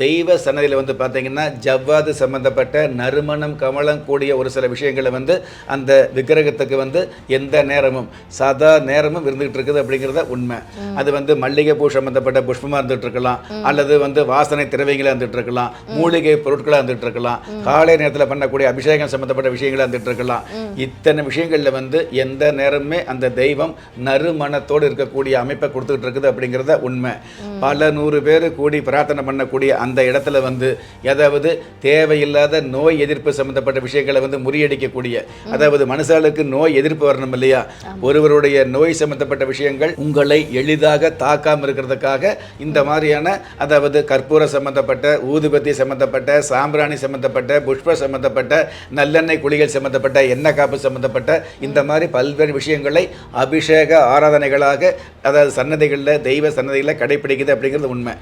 தெய்வ சன்னதியில் வந்து பார்த்தீங்கன்னா ஜவ்வாது சம்பந்தப்பட்ட நறுமணம் கமலம் கூடிய ஒரு சில விஷயங்களை வந்து அந்த விக்கிரகத்துக்கு வந்து எந்த நேரமும் சதா நேரமும் இருந்துகிட்டு இருக்குது அப்படிங்கிறத உண்மை. அது வந்து மல்லிகைப்பூ சம்பந்தப்பட்ட புஷ்பமாக இருந்துட்டு இருக்கலாம் அல்லது வந்து வாசனை திரவியங்களாக இருந்துட்டு இருக்கலாம் மூலிகை பொருட்களாக இருந்துட்டு இருக்கலாம் காலை நேரத்தில் பண்ணக்கூடிய அபிஷேகம் சம்பந்தப்பட்ட விஷயங்களாக இருந்துட்டு இருக்கலாம் இத்தனை விஷயங்களில் வந்து எந்த நேரமுமே அந்த தெய்வம் நறுமணத்தோடு இருக்கக்கூடிய அமைப்பை கொடுத்துக்கிட்டு இருக்குது அப்படிங்கிறத உண்மை. பல நூறு பேர் கூடி பிரார்த்தனை பண்ணக்கூடிய அந்த இடத்துல வந்து ஏதாவது தேவையில்லாத நோய் எதிர்ப்பு சம்பந்தப்பட்ட விஷயங்களை வந்து முறியடிக்கக்கூடிய அதாவது மனுஷாளுக்கு நோய் எதிர்ப்பு வரணும் இல்லையா? ஒருவருடைய நோய் சம்பந்தப்பட்ட விஷயங்கள் உங்களை எளிதாக தாக்காம இருக்கிறதுக்காக இந்த மாதிரியான அதாவது கற்பூர சம்பந்தப்பட்ட ஊதுபத்தி சம்பந்தப்பட்ட சாம்பிராணி சம்பந்தப்பட்ட புஷ்ப சம்பந்தப்பட்ட நல்லெண்ணெய் குளிகள் சம்பந்தப்பட்ட எண்ணெய் காப்பு சம்பந்தப்பட்ட இந்த மாதிரி பல்வேறு விஷயங்களை அபிஷேக ஆராதனைகளாக அதாவது சன்னதிகளில் தெய்வ சன்னதிகளில் கடைபிடிக்குது அப்படிங்கிறது உண்மை.